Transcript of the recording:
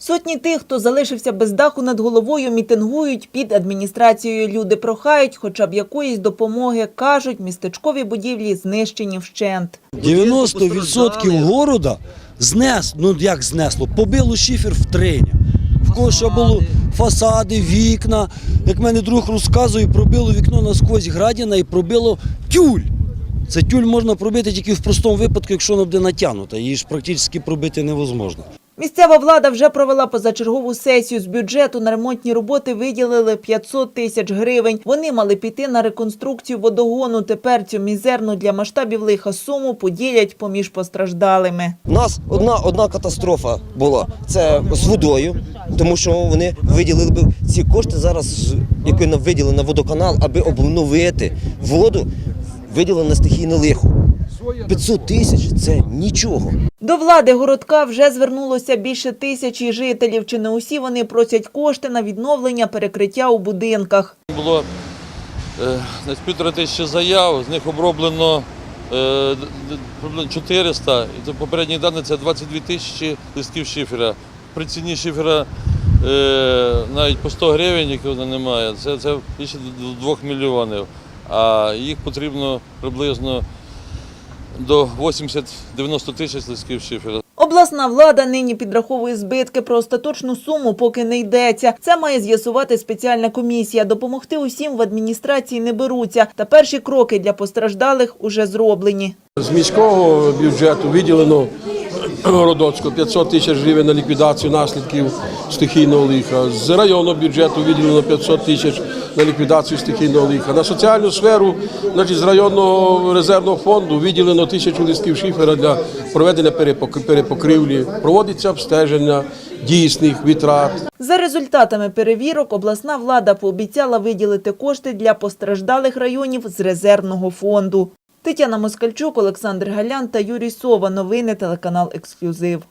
Сотні тих, хто залишився без даху над головою, мітингують під адміністрацією. Люди прохають хоча б якоїсь допомоги. Кажуть, містечкові будівлі знищені вщент. 90% города знес, ну як знесло, побило шифер в триня. В кого ще було фасади, вікна. Як мене друг розказує, пробило вікно насквозь градіна і пробило тюль. Це тюль можна пробити тільки в простому випадку, якщо вона буде натягнута. Її ж практично пробити невозможно. Місцева влада вже провела позачергову сесію з бюджету. На ремонтні роботи виділили 500 тисяч гривень. Вони мали піти на реконструкцію водогону. Тепер цю мізерну для масштабів лиха суму поділять поміж постраждалими. У нас одна, одна катастрофа була це з водою, тому що вони виділили б ці кошти зараз, які нам виділили на водоканал, аби обновити воду, виділили на стихійне лихо. 500 тисяч це нічого. До влади городка вже звернулося більше тисячі жителів. Чи не усі вони просять кошти на відновлення перекриття у будинках? Було е, півтора тисячі заяв, з них оброблено е, д- д- приблизно 400, і то попередні дані це 22 тисячі листків шифера. При ціні шифера е, навіть по 100 гривень, якого немає, це, це більше 2 мільйонів, а їх потрібно приблизно до 80-90 тисяч листків шифера. Обласна влада нині підраховує збитки про остаточну суму, поки не йдеться. Це має з'ясувати спеціальна комісія. Допомогти усім в адміністрації не беруться. Та перші кроки для постраждалих уже зроблені. З міського бюджету виділено Городоцьку 500 тисяч гривень на ліквідацію наслідків стихійного лиха. З районного бюджету виділено 500 тисяч на ліквідацію стихійного лиха. На соціальну сферу значить, з районного резервного фонду виділено тисячу листків шифера для проведення перепокривлі. Проводиться обстеження дійсних витрат. За результатами перевірок обласна влада пообіцяла виділити кошти для постраждалих районів з резервного фонду. Тетяна Москальчук, Олександр Галян та Юрій Сова. Новини телеканал Ексклюзив.